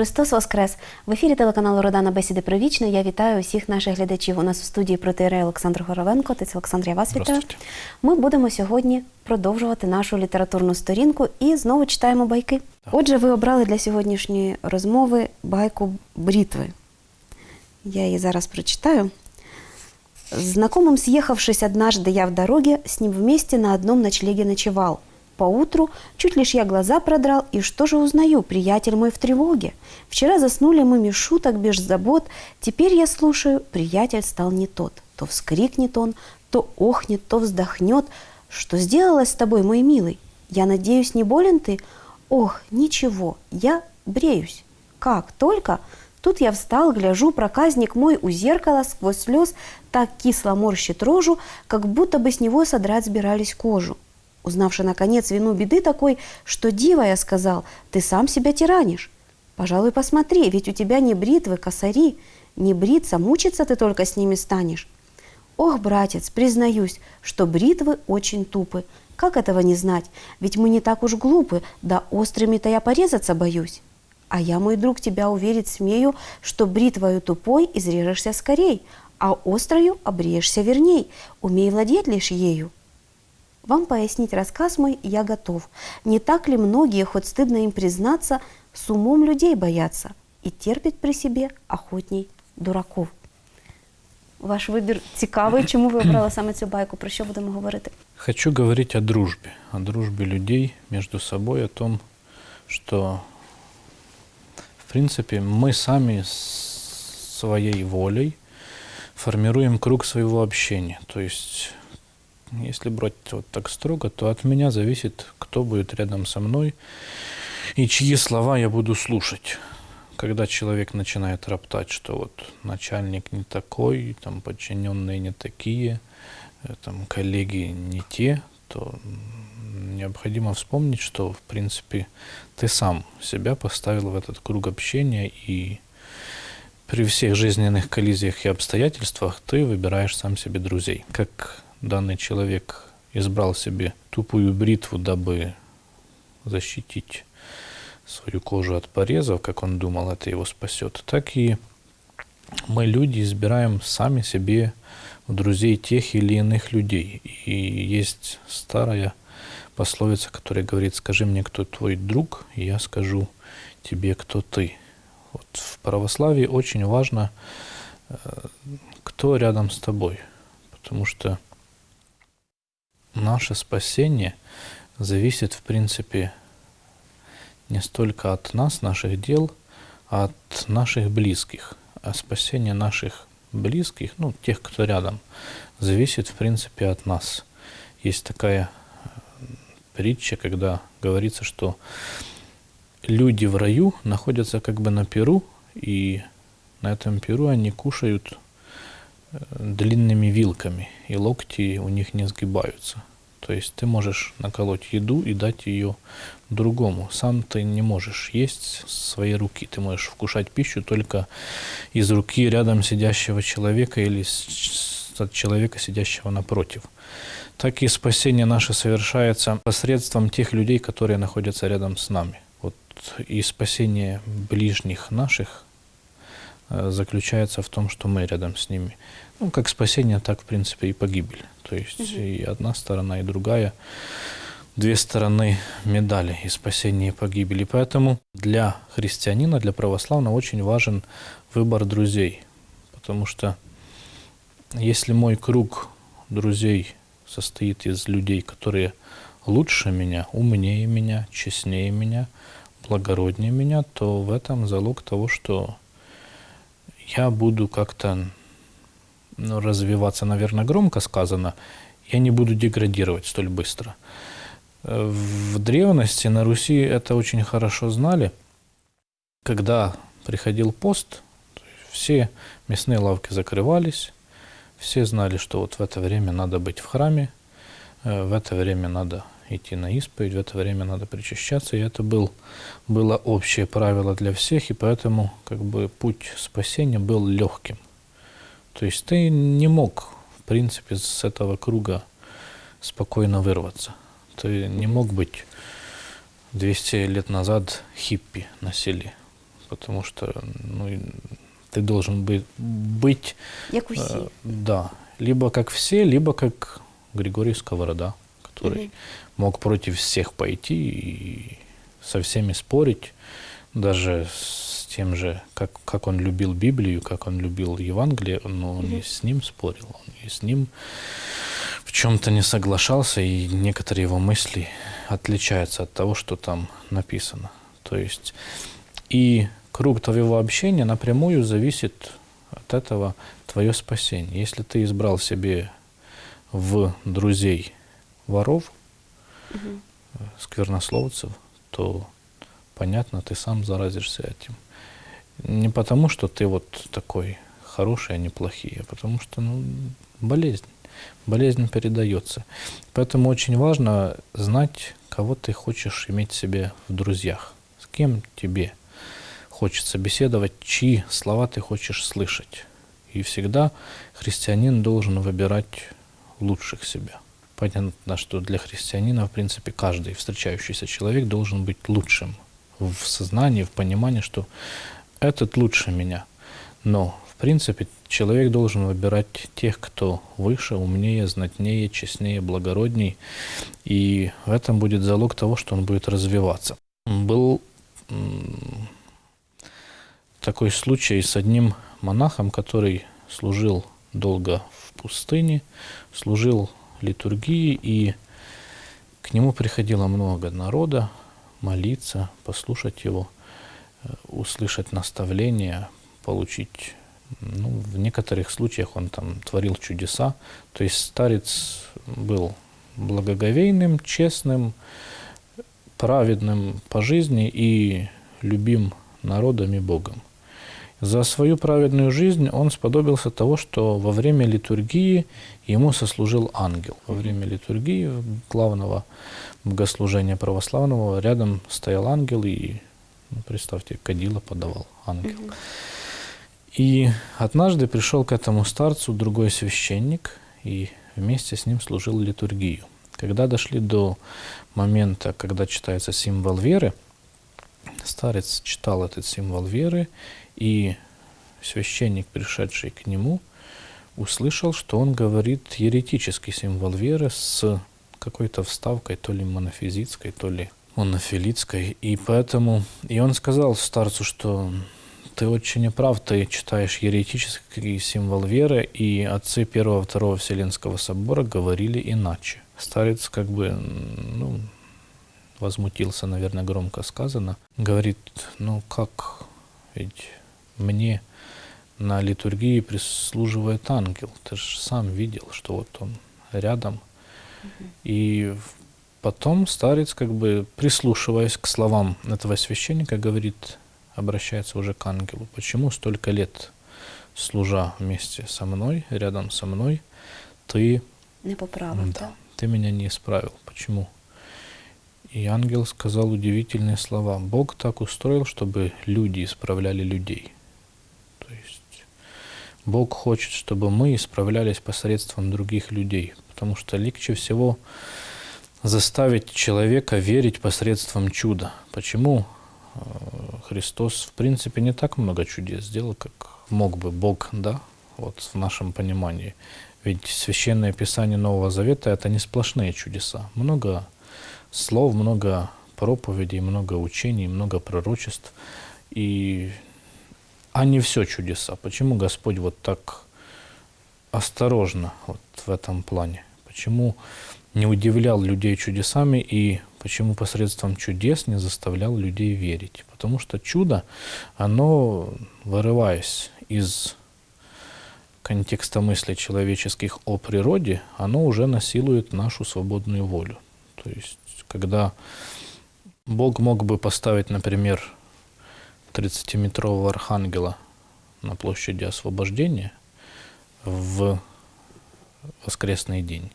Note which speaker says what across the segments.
Speaker 1: Христос Воскрес! В ефірі телеканалу Родана Бесіди про вічне. Я вітаю усіх наших глядачів. У нас у студії протиерей Олександр Горовенко. Отець Олександр, я вас вітаю.
Speaker 2: Здравствуйте.
Speaker 1: Ми будемо сьогодні продовжувати нашу літературну сторінку і знову читаємо байки. Отже, ви обрали для сьогоднішньої розмови байку бритви. Я її зараз прочитаю. С знакомым съехавшись однажды я в дороге, с ним вместе на одном ночлеге ночевал. Поутру чуть лишь я глаза продрал, и что же узнаю, приятель мой в тревоге. Вчера заснули мы без шуток, без забот, теперь я слушаю, приятель стал не тот. То вскрикнет он, то охнет, то вздохнет. Что сделалось с тобой, мой милый? Я надеюсь, не болен ты? Ох, ничего, я бреюсь. Как только? Тут я встал, гляжу, проказник мой у зеркала сквозь слез так кисло морщит рожу, как будто бы с него содрать сбирались кожу. Узнавши, наконец, вину беды такой, что дива, я сказал, ты сам себя тиранишь. Пожалуй, посмотри, ведь у тебя не бритвы, косари, не бриться, мучиться ты только с ними станешь. Ох, братец, признаюсь, что бритвы очень тупы. Как этого не знать? Ведь мы не так уж глупы, да острыми-то я порезаться боюсь. А я, мой друг, тебя уверить смею, что бритвою тупой изрежешься скорей, а острою обреешься верней. Умей владеть лишь ею. Вам пояснить рассказ мой я готов. Не так ли многие, хоть стыдно им признаться, с умом людей боятся и терпят при себе охотней дураков? Ваш вибір цікавий. Чому ви обрали саме цю байку? Про що будемо говорити?
Speaker 2: Хочу говорить о дружбе, о дружбе людей между собой, о том, что, в принципе, мы сами своей волей формируем круг своего общения. То есть, если брать вот так строго, то от меня зависит, кто будет рядом со мной и чьи слова я буду слушать. Когда человек начинает роптать, что вот начальник не такой, там подчиненные не такие, э, там коллеги не те, то необходимо вспомнить, что, в принципе, ты сам себя поставил в этот круг общения, и при всех жизненных коллизиях и обстоятельствах ты выбираешь сам себе друзей. Как данный человек избрал себе тупую бритву, дабы защитить свою кожу от порезов, как он думал, это его спасет, так и мы, люди, избираем сами себе в друзей тех или иных людей. И есть старая пословица, которая говорит, скажи мне, кто твой друг, и я скажу тебе, кто ты. Вот в православии очень важно, э, кто рядом с тобой, потому что наше спасение зависит, в принципе, не столько от нас, наших дел, а от наших близких. А спасение наших близких, ну, тех, кто рядом, зависит, в принципе, от нас. Есть такая э, притча, когда говорится, что люди в раю находятся как бы на перу, и на этом перу они кушают э, длинными вилками, и локти у них не сгибаются. То есть ты можешь наколоть еду и дать ее другому. Сам ты не можешь есть своей руки. Ты можешь вкушать пищу только из руки рядом сидящего человека или от человека, сидящего напротив. Так и спасение наше совершается посредством тех людей, которые находятся рядом с нами. Вот и спасение ближних наших э, заключается в том, что мы рядом с ними. Ну, как спасение, так, в принципе, и погибель. То есть и одна сторона, и другая. Две стороны медали и спасения, и погибели. Поэтому для христианина, для православного очень важен выбор друзей. Потому что если мой круг друзей состоит из людей, которые лучше меня, умнее меня, честнее меня, благороднее меня, то в этом залог того, что я буду как-то развиваться, наверное, громко сказано, я не буду деградировать столь быстро. В древности на Руси это очень хорошо знали. Когда приходил пост, все мясные лавки закрывались, все знали, что вот в это время надо быть в храме, э, в это время надо идти на исповедь, в это время надо причащаться. И это был, было общее правило для всех, и поэтому как бы путь спасения был легким. То есть ты не мог, в принципе, с этого круга спокойно вырваться. Ты не мог быть 200 лет назад хиппи на селе. потому что ну, ты должен быть, быть. Э, Да. Либо как все, либо как Григорий Сковорода, который
Speaker 1: Мгм.
Speaker 2: мог против всех пойти и со всеми спорить, даже с тем же, как, как он любил Библию, как он любил Евангелие, но он и с ним спорил, он и с ним в чем-то не соглашался, и некоторые его мысли отличаются от того, что там написано. То есть и круг твоего общения напрямую зависит от этого твое спасение. Если ты избрал себе в друзей воров, э, сквернословцев, то понятно, ты сам заразишься этим. Не потому, что ты вот такой хороший, а не плохие, а потому что ну, болезнь. Болезнь передается. Поэтому очень важно знать, кого ты хочешь иметь себе в друзьях, с кем тебе хочется беседовать, чьи слова ты хочешь слышать. И всегда христианин должен выбирать лучших себя. Понятно, что для христианина, в принципе, каждый встречающийся человек должен быть лучшим в сознании, в понимании, что этот лучше меня. Но, в принципе, человек должен выбирать тех, кто выше, умнее, знатнее, честнее, благородней. И в этом будет залог того, что он будет развиваться. Был такой случай с одним монахом, который служил долго в пустыне, служил литургии, и к нему приходило много народа молиться, послушать его, э, услышать наставления, получить, ну, в некоторых случаях он там творил чудеса. То есть старец был благоговейным, честным, праведным по жизни и любим народом и Богом. За свою праведную жизнь он сподобился того, что во время литургии ему сослужил ангел. Во время литургии главного богослужения православного рядом стоял ангел и, ну, представьте, кадила подавал ангел. И однажды пришел к этому старцу другой священник и вместе с ним служил литургию. Когда дошли до момента, когда читается символ веры, старец читал этот символ веры, и священник, пришедший к нему, услышал, что он говорит еретический символ веры с какой-то вставкой, то ли монофизитской, то ли монофилитской. И поэтому, и он сказал старцу, что ты очень неправ, ты читаешь еретический символ веры, и отцы Первого Второго Вселенского Собора говорили иначе. Старец как бы, ну, возмутился, наверное, громко сказано. Говорит, ну как, ведь мне на литургии прислуживает ангел. Ты же сам видел, что вот он рядом. И потом старец, как бы прислушиваясь к словам этого священника, говорит, обращается уже к ангелу. Почему столько лет, служа вместе со мной, рядом со мной, ты
Speaker 1: Не поправив,
Speaker 2: да,
Speaker 1: так?
Speaker 2: ты меня не исправил. Почему? И ангел сказал удивительные слова. Бог так устроил, чтобы люди исправляли людей. Бог хочет, чтобы мы исправлялись посредством других людей. Потому что легче всего заставить человека верить посредством чуда. Почему э, Христос, в принципе, не так много чудес сделал, как мог бы Бог, да, вот в нашем понимании. Ведь Священное Писание Нового Завета – это не сплошные чудеса. Много слов, много проповедей, много учений, много пророчеств. И... А не все чудеса. Почему Господь вот так осторожно вот в этом плане? Почему не удивлял людей чудесами и почему посредством чудес не заставлял людей верить? Потому что чудо, оно, вырываясь из контекста мыслей человеческих о природе, оно уже насилует нашу свободную волю. То есть, когда Бог мог бы поставить, например, 30-метрового архангела на площади освобождения в воскресный день,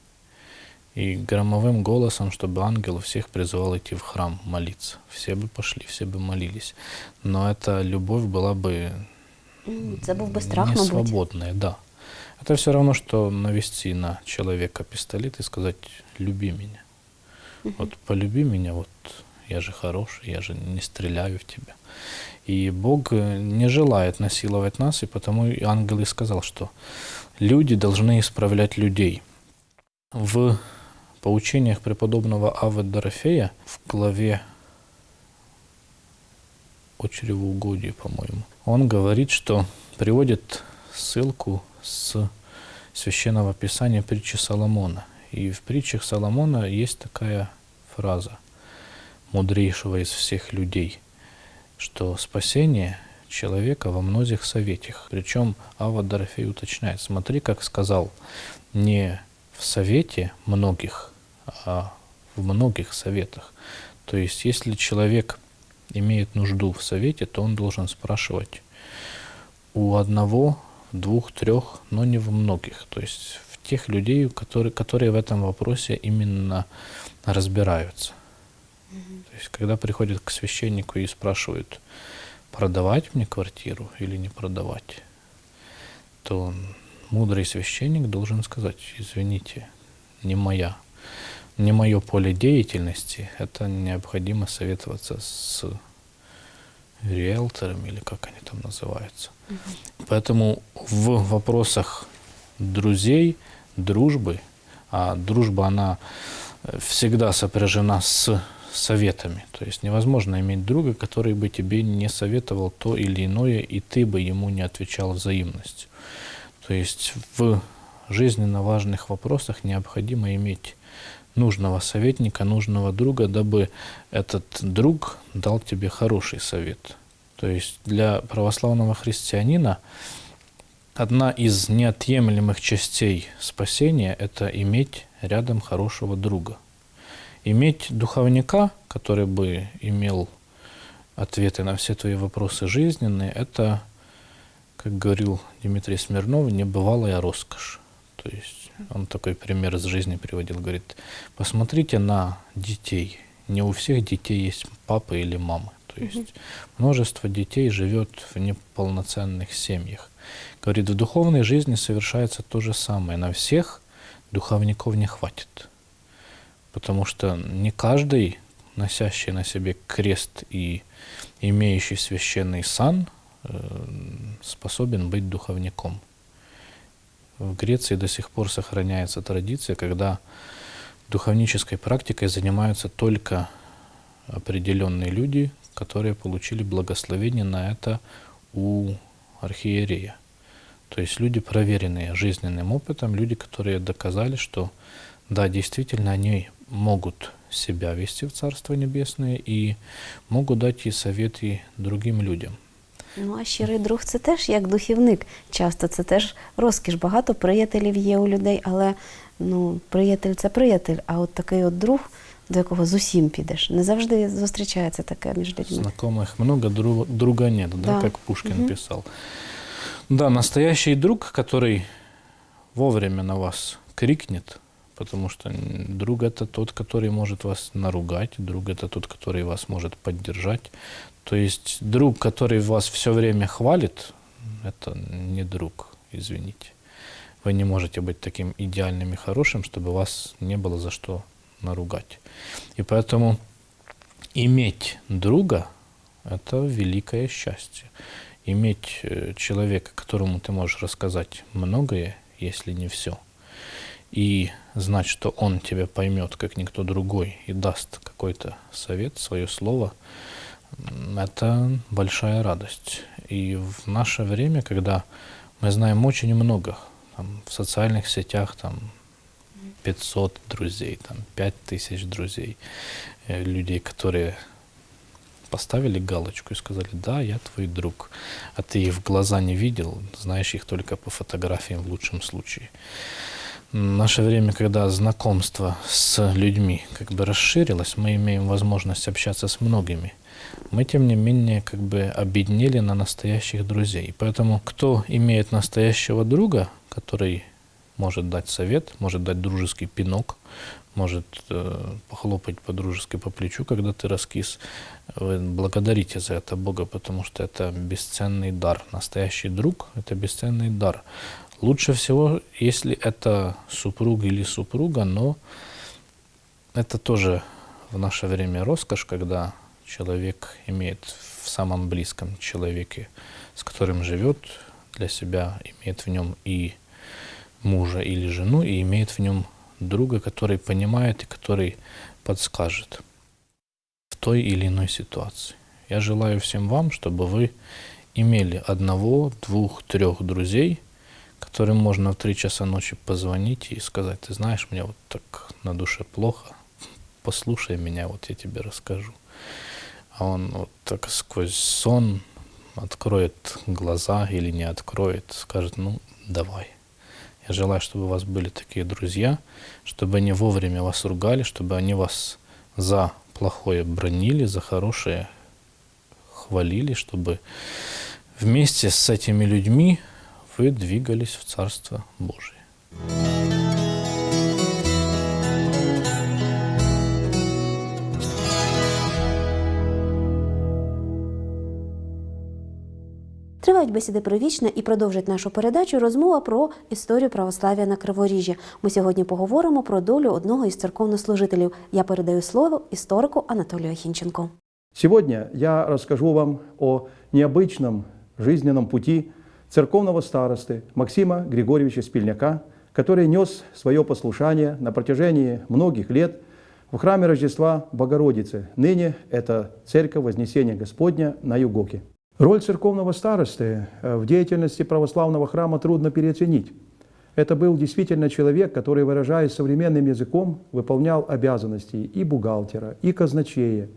Speaker 2: и громовым голосом, чтобы ангел всех призывал идти в храм молиться. Все бы пошли, все бы молились. Но эта любовь была бы
Speaker 1: був би страх,
Speaker 2: не свободная, да. Это все равно, что навести на человека пистолет и сказать «люби меня». Вот полюби меня, вот я же хороший, я же не стреляю в тебя. И Бог э, не желает насиловать нас, и потому ангел и сказал, что люди должны исправлять людей. В поучениях преподобного Авы Дорофея в главе о чревоугодии, по-моему, он говорит, что приводит ссылку с священного писания притчи Соломона. И в притчах Соломона есть такая фраза мудрейшего из всех людей, что спасение человека во многих советах. Причем Ава Дорофей уточняет, смотри, как сказал, не в совете многих, а в многих советах. То есть, если человек имеет нужду в совете, то он должен спрашивать у одного, двух, трех, но не в многих. То есть в тех людей, которые, которые в этом вопросе именно разбираются. То есть когда приходят к священнику и спрашивают, продавать мне квартиру или не продавать, то мудрый священник должен сказать, извините, не моя, не мое поле деятельности, это необходимо советоваться с риэлторами или как они там называются. Поэтому в вопросах друзей, дружбы, а дружба, она э, всегда сопряжена с советами. То есть невозможно иметь друга, который бы тебе не советовал то или иное, и ты бы ему не отвечал взаимностью. То есть в жизненно важных вопросах необходимо иметь нужного советника, нужного друга, дабы этот друг дал тебе хороший совет. То есть для православного христианина одна из неотъемлемых частей спасения – это иметь рядом хорошего друга. Иметь духовника, который бы имел ответы на все твои вопросы жизненные, это, как говорил Дмитрий Смирнов, небывалая роскошь. То есть он такой пример из жизни приводил, говорит, посмотрите на детей. Не у всех детей есть папа или мама. То есть множество детей живет в неполноценных семьях. Говорит, в духовной жизни совершается то же самое. На всех духовников не хватит. Потому что не каждый, носящий на себе крест и имеющий священный сан, э, способен быть духовником. В Греции до сих пор сохраняется традиция, когда духовнической практикой занимаются только определенные люди, которые получили благословение на это у архиерея. То есть люди, проверенные жизненным опытом, люди, которые доказали, что да, действительно, они могут себя вести в Царство Небесное и могут дать и советы другим людям.
Speaker 1: Ну, а щирий друг це теж як духівник. Часто це теж розкіш. Багато приятелів є у людей, але ну, приятель це приятель, а от такий от друг, до якого з усім підеш. Не завжди зустрічається таке між людьми.
Speaker 2: Знакомых много, дру- друга нет, да,
Speaker 1: Да.
Speaker 2: как Пушкин
Speaker 1: Мгм.
Speaker 2: писал. Да, настоящий друг, который вовремя на вас крикнет, потому что друг это тот, который может вас наругать, друг это тот, который вас может поддержать. То есть друг, который вас все время хвалит, это не друг, извините. Вы не можете быть таким идеальным и хорошим, чтобы вас не было за что наругать. И поэтому иметь друга – это великое счастье. Иметь э, человека, которому ты можешь рассказать многое, если не все, и знать, что он тебя поймет, как никто другой, и даст какой-то совет, свое слово, это большая радость. И в наше время, когда мы знаем очень много, там, в социальных сетях там 500 друзей, там 5000 друзей, э, людей, которые поставили галочку и сказали, да, я твой друг, а ты их в глаза не видел, знаешь их только по фотографиям в лучшем случае. Наше время, когда знакомство с людьми как бы расширилось, мы имеем возможность общаться с многими, мы, тем не менее, как бы обеднели на настоящих друзей. Поэтому кто имеет настоящего друга, который может дать совет, может дать дружеский пинок, может э, похлопать по-дружески по плечу, когда ты раскис. Вы благодарите за это Бога, потому что это бесценный дар. Настоящий друг – это бесценный дар. Лучше всего, если это супруг или супруга, но это тоже в наше время роскошь, когда человек имеет в самом близком человеке, с которым живет, для себя имеет в нем и мужа или жену, и имеет в нем друга, который понимает и который подскажет в той или иной ситуации. Я желаю всем вам, чтобы вы имели одного, двух, трех друзей, которым можно в три часа ночи позвонить и сказать, ты знаешь, мне вот так на душе плохо, послушай меня, вот я тебе расскажу. А он вот так сквозь сон откроет глаза или не откроет, скажет, ну, давай. Я желаю, чтобы у вас были такие друзья, чтобы они вовремя вас ругали, чтобы они вас за плохое бронили, за хорошее хвалили, чтобы вместе с этими людьми вы двигались в Царство Божие.
Speaker 1: Тривають бесіди про вічне і продовжить нашу передачу розмова про історію православ'я на Криворіжжі. Ми сьогодні поговоримо про долю одного із церковнослужителів. Я передаю слово історику Анатолію Хінченку.
Speaker 3: Сегодня я расскажу вам о необычном жизненном пути церковного старосты Максима Григорьевича Спильняка, который нес свое послушание на протяжении многих лет в храме Рождества Богородицы. Ныне это Церковь Вознесения Господня на Югоке. Роль церковного старосты э, в деятельности православного храма трудно переоценить. Это был действительно человек, который, выражаясь современным языком, выполнял обязанности и бухгалтера, и казначея,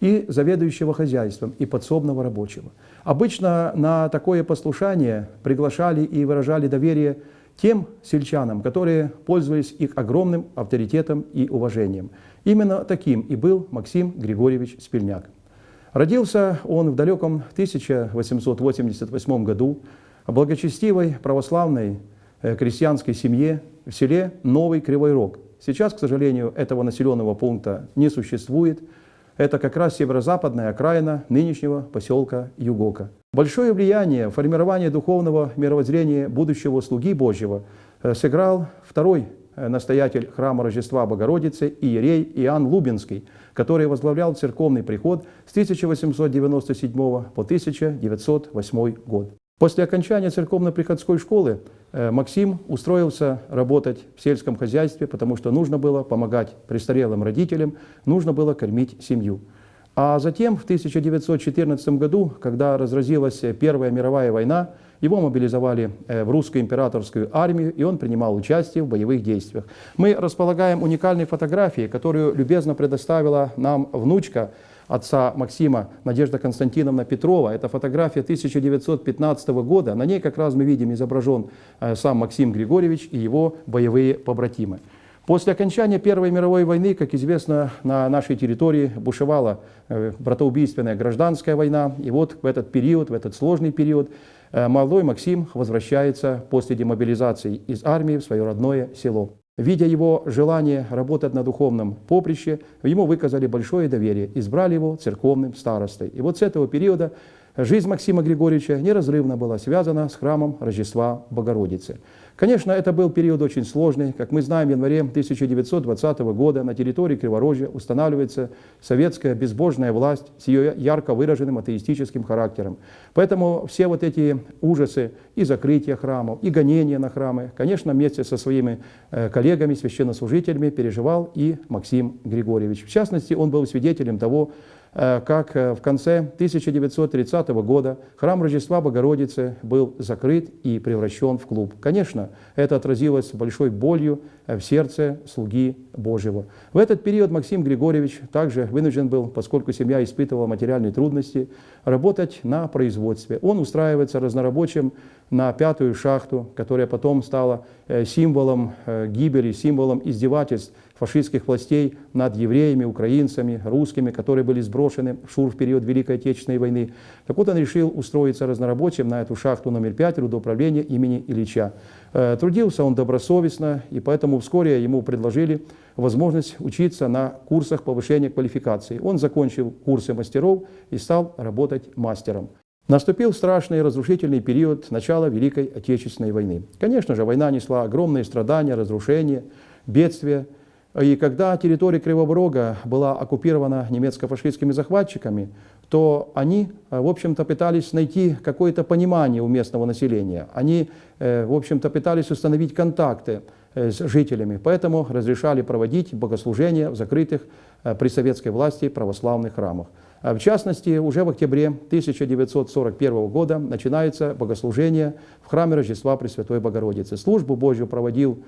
Speaker 3: и заведующего хозяйством, и подсобного рабочего. Обычно на такое послушание приглашали и выражали доверие тем сельчанам, которые пользовались их огромным авторитетом и уважением. Именно таким и был Максим Григорьевич Спильняк. Родился он в далеком 1888 году в благочестивой православной э, крестьянской семье в селе Новый Кривой Рог. Сейчас, к сожалению, этого населенного пункта не существует. Это как раз северо-западная окраина нынешнего поселка Югока. Большое влияние в формировании духовного мировоззрения будущего слуги Божьего э, сыграл второй э, настоятель храма Рождества Богородицы Иерей Иоанн Лубинский, который возглавлял церковный приход с 1897 по 1908 год. После окончания церковно-приходской школы э, Максим устроился работать в сельском хозяйстве, потому что нужно было помогать престарелым родителям, нужно было кормить семью. А затем, в 1914 году, когда разразилась Первая мировая война, его мобилизовали э, в русскую императорскую армию, и он принимал участие в боевых действиях. Мы располагаем уникальной фотографией, которую любезно предоставила нам внучка отца Максима Надежда Константиновна Петрова. Это фотография 1915 года. На ней как раз мы видим изображен э, сам Максим Григорьевич и его боевые побратимы. После окончания Первой мировой войны, как известно, на нашей территории бушевала э, братоубийственная гражданская война. И вот в этот период, в этот сложный период, э, молодой Максим возвращается после демобилизации из армии в свое родное село. Видя его желание работать на духовном поприще, ему выказали большое доверие, избрали его церковным старостой. И вот с этого периода жизнь Максима Григорьевича неразрывно была связана с храмом Рождества Богородицы. Конечно, это был период очень сложный. Как мы знаем, в январе 1920 года на территории Криворожья устанавливается советская безбожная власть с ее ярко выраженным атеистическим характером. Поэтому все вот эти ужасы и закрытия храмов, и гонения на храмы, конечно, вместе со своими э, коллегами, священнослужителями переживал и Максим Григорьевич. В частности, он был свидетелем того, как э, в конце 1930 года храм Рождества Богородицы был закрыт и превращен в клуб. Конечно, это отразилось большой болью э, в сердце слуги Божьего. В этот период Максим Григорьевич также вынужден был, поскольку семья испытывала материальные трудности, работать на производстве. Он устраивается разнорабочим на пятую шахту, которая потом стала э, символом э, гибели, символом издевательств фашистских властей над евреями, украинцами, русскими, которые были сброшены в Шур в период Великой Отечественной войны. Так вот он решил устроиться разнорабочим на эту шахту номер 5 рудоуправления имени Ильича. Э, Трудился он добросовестно, и поэтому вскоре ему предложили возможность учиться на курсах повышения квалификации. Он закончил курсы мастеров и стал работать мастером. Наступил страшный разрушительный период начала Великой Отечественной войны. Конечно же, война несла огромные страдания, разрушения, бедствия. И когда территория Кривого Рога была оккупирована немецко-фашистскими захватчиками, то они, э, в общем-то, пытались найти какое-то понимание у местного населения. Они, э, в общем-то, пытались установить контакты э, с жителями, поэтому разрешали проводить богослужения в закрытых при советской власти православных храмах. А В частности, уже в октябре 1941 года начинается богослужение в храме Рождества Пресвятой Богородицы. Службу Божью проводил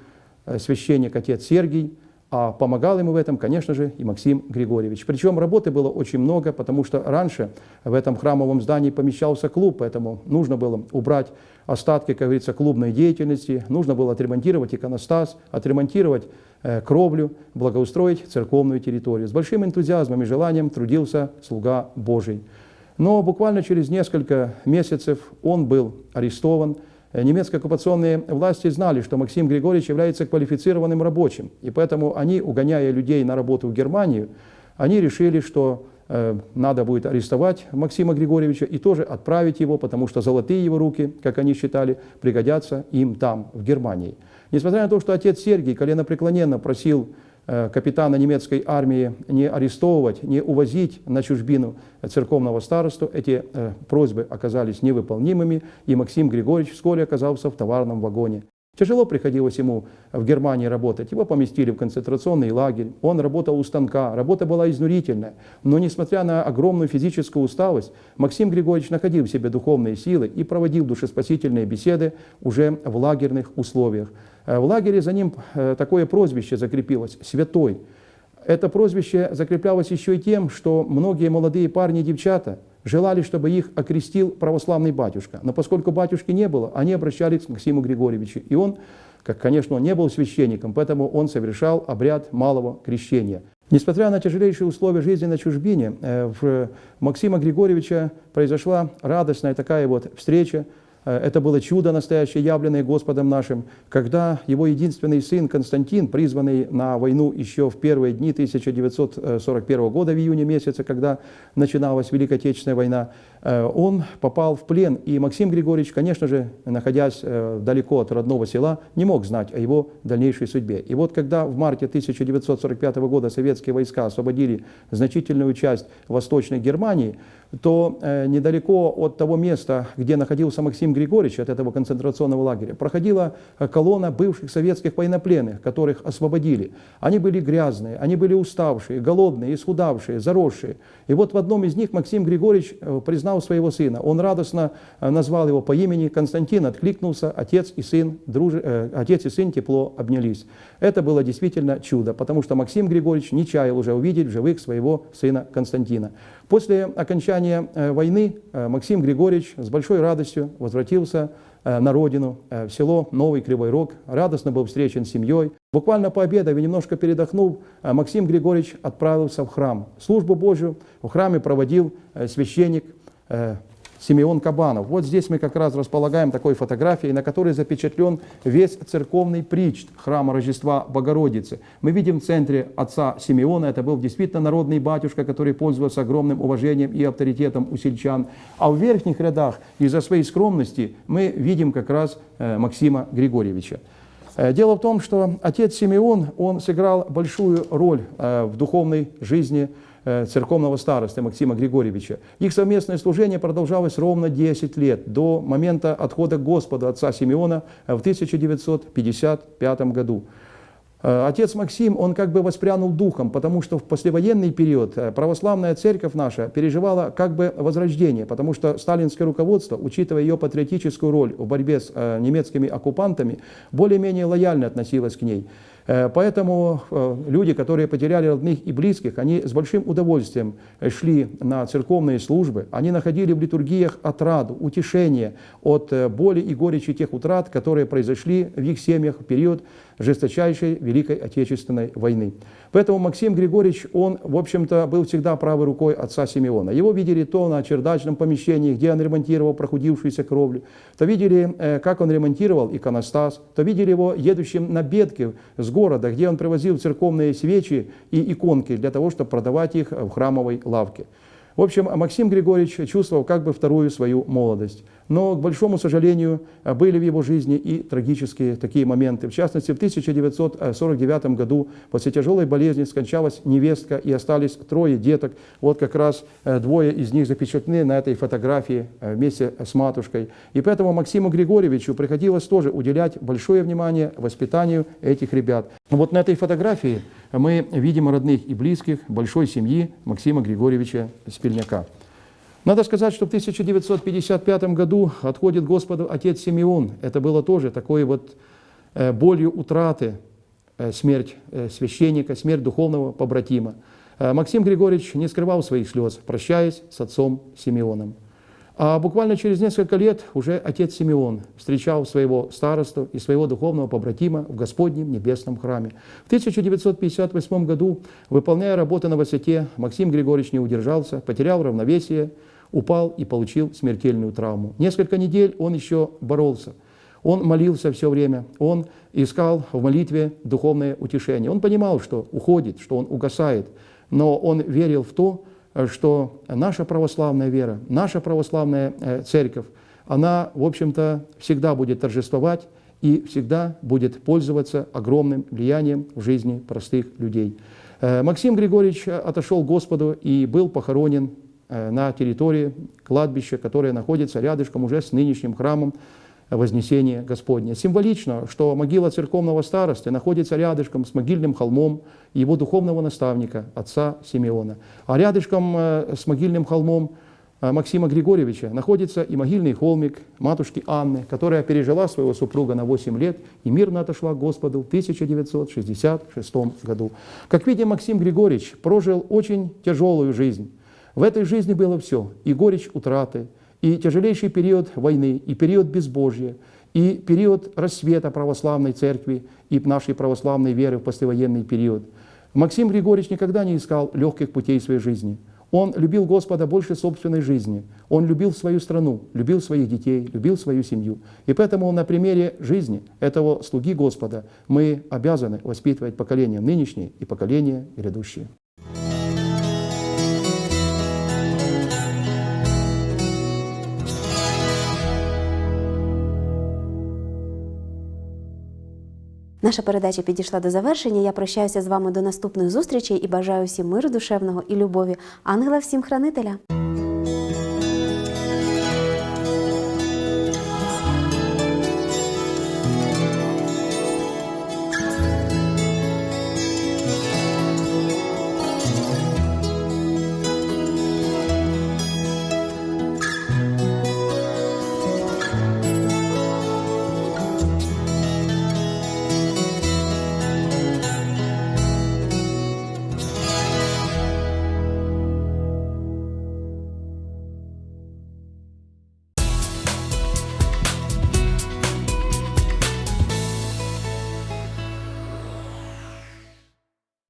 Speaker 3: священник отец Сергий, а помогал ему в этом, конечно же, и Максим Григорьевич. Причем работы было очень много, потому что раньше в этом храмовом здании помещался клуб, поэтому нужно было убрать остатки, как говорится, клубной деятельности, нужно было отремонтировать иконостас, отремонтировать э, кровлю, благоустроить церковную территорию. С большим энтузиазмом и желанием трудился слуга Божий. Но буквально через несколько месяцев он был арестован. Немецкие оккупационные власти знали, что Максим Григорьевич является квалифицированным рабочим, и поэтому они, угоняя людей на работу в Германию, они решили, что э, надо будет арестовать Максима Григорьевича и тоже отправить его, потому что золотые его руки, как они считали, пригодятся им там, в Германии. Несмотря на то, что отец Сергий коленопреклоненно просил капитана немецкой армии не арестовывать, не увозить на чужбину церковного старосту, эти э, просьбы оказались невыполнимыми, и Максим Григорьевич вскоре оказался в товарном вагоне. Тяжело приходилось ему в Германии работать. Его поместили в концентрационный лагерь. Он работал у станка. Работа была изнурительная. Но несмотря на огромную физическую усталость, Максим Григорьевич находил в себе духовные силы и проводил душеспасительные беседы уже в лагерных условиях. Э, В лагере за ним э, такое прозвище закрепилось – «Святой». Это прозвище закреплялось еще и тем, что многие молодые парни и девчата желали, чтобы их окрестил православный батюшка. Но поскольку батюшки не было, они обращались к Максиму Григорьевичу. И он, как, конечно, он не был священником, поэтому он совершал обряд малого крещения. Несмотря на тяжелейшие условия жизни на чужбине, э, в Максима Григорьевича произошла радостная такая вот встреча. Э, Это было чудо настоящее, явленное Господом нашим, когда его единственный сын Константин, призванный на войну еще в первые дни 1941 года, в июне месяце, когда начиналась Великая Отечественная война, э, он попал в плен. И Максим Григорьевич, конечно же, находясь э, далеко от родного села, не мог знать о его дальнейшей судьбе. И вот когда в марте 1945 года советские войска освободили значительную часть Восточной Германии, то э, недалеко от того места, где находился Максим Григорьевич, от этого концентрационного лагеря, проходила э, колонна бывших советских военнопленных, которых освободили. Они были грязные, они были уставшие, голодные, исхудавшие, заросшие. И вот в одном из них Максим Григорьевич э, признал своего сына. Он радостно э, назвал его по имени Константин, откликнулся, отец и сын, друж... э, отец и сын тепло обнялись. Это было действительно чудо, потому что Максим Григорьевич не чаял уже увидеть в живых своего сына Константина. После окончания э, войны Максим Григорьевич с большой радостью возвратился на родину, в село Новый Кривой Рог, радостно был встречен семьей. Буквально пообедав и немножко передохнув, Максим Григорьевич отправился в храм. Службу Божию в храме проводил священник Симеон Кабанов. Вот здесь мы как раз располагаем такой фотографией, на которой запечатлен весь церковный причт храма Рождества Богородицы. Мы видим в центре отца Симеона, это был действительно народный батюшка, который пользовался огромным уважением и авторитетом у сельчан. А в верхних рядах из-за своей скромности мы видим как раз э, Максима Григорьевича. Э, Дело в том, что отец Симеон, он сыграл большую роль э, в духовной жизни э, церковного старосты Максима Григорьевича. Их совместное служение продолжалось ровно 10 лет, до момента отхода к Господу отца Симеона в 1955 году. Э, Отец Максим, он как бы воспрянул духом, потому что в послевоенный период э, православная церковь наша переживала как бы возрождение, потому что сталинское руководство, учитывая ее патриотическую роль в борьбе с э, немецкими оккупантами, более-менее лояльно относилось к ней. Поэтому люди, которые потеряли родных и близких, они с большим удовольствием шли на церковные службы, они находили в литургиях отраду, утешение от боли и горечи тех утрат, которые произошли в их семьях в период жесточайшей Великой Отечественной войны. Поэтому Максим Григорьевич, он, в общем-то, был всегда правой рукой отца Симеона. Его видели то на чердачном помещении, где он ремонтировал прохудившуюся кровлю, то видели, э, как он ремонтировал иконостас, то видели его едущим на бедке с города, где он привозил церковные свечи и иконки для того, чтобы продавать их в храмовой лавке. В общем, Максим Григорьевич чувствовал как бы вторую свою молодость. Но, к большому сожалению, были в его жизни и трагические такие моменты. В частности, в 1949 году после тяжелой болезни скончалась невестка и остались трое деток. Вот как раз э, двое из них запечатлены на этой фотографии э, вместе с матушкой. И поэтому Максиму Григорьевичу приходилось тоже уделять большое внимание воспитанию этих ребят. Вот на этой фотографии мы видим родных и близких большой семьи Максима Григорьевича Спильняка. Надо сказать, что в 1955 году отходит Господу отец Симеон. Это было тоже такой вот э, болью утраты, э, смерть э, священника, смерть духовного побратима. Максим Григорьевич не скрывал своих слез, прощаясь с отцом Симеоном. А буквально через несколько лет уже отец Симеон встречал своего старосту и своего духовного побратима в Господнем небесном храме. В 1958 году, выполняя работу на высоте, Максим Григорьевич не удержался, потерял равновесие, упал и получил смертельную травму. Несколько недель он еще боролся. Он молился все время, он искал в молитве духовное утешение. Он понимал, что уходит, что он угасает, но он верил в то, что наша православная вера, наша православная э, церковь, она, в общем-то, всегда будет торжествовать и всегда будет пользоваться огромным влиянием в жизни простых людей. Э, Максим Григорьевич отошел к Господу и был похоронен на территории кладбища, которое находится рядышком уже с нынешним храмом Вознесения Господня. Символично, что могила церковного старосты находится рядышком с могильным холмом его духовного наставника, отца Симеона. А рядышком э, с могильным холмом э, Максима Григорьевича находится и могильный холмик матушки Анны, которая пережила своего супруга на 8 лет и мирно отошла к Господу в 1966 году. Как видим, Максим Григорьевич прожил очень тяжелую жизнь. В этой жизни было все, и горечь утраты, и тяжелейший период войны, и период безбожья, и период рассвета православной церкви и нашей православной веры в послевоенный период. Максим Григорьевич никогда не искал легких путей своей жизни. Он любил Господа больше собственной жизни. Он любил свою страну, любил своих детей, любил свою семью. И поэтому на примере жизни этого слуги Господа мы обязаны воспитывать поколение нынешнее и поколение грядущее.
Speaker 1: Наша передача підійшла до завершення. Я прощаюся з вами до наступних зустрічей і бажаю всім миру душевного і любові. Ангела всім хранителя.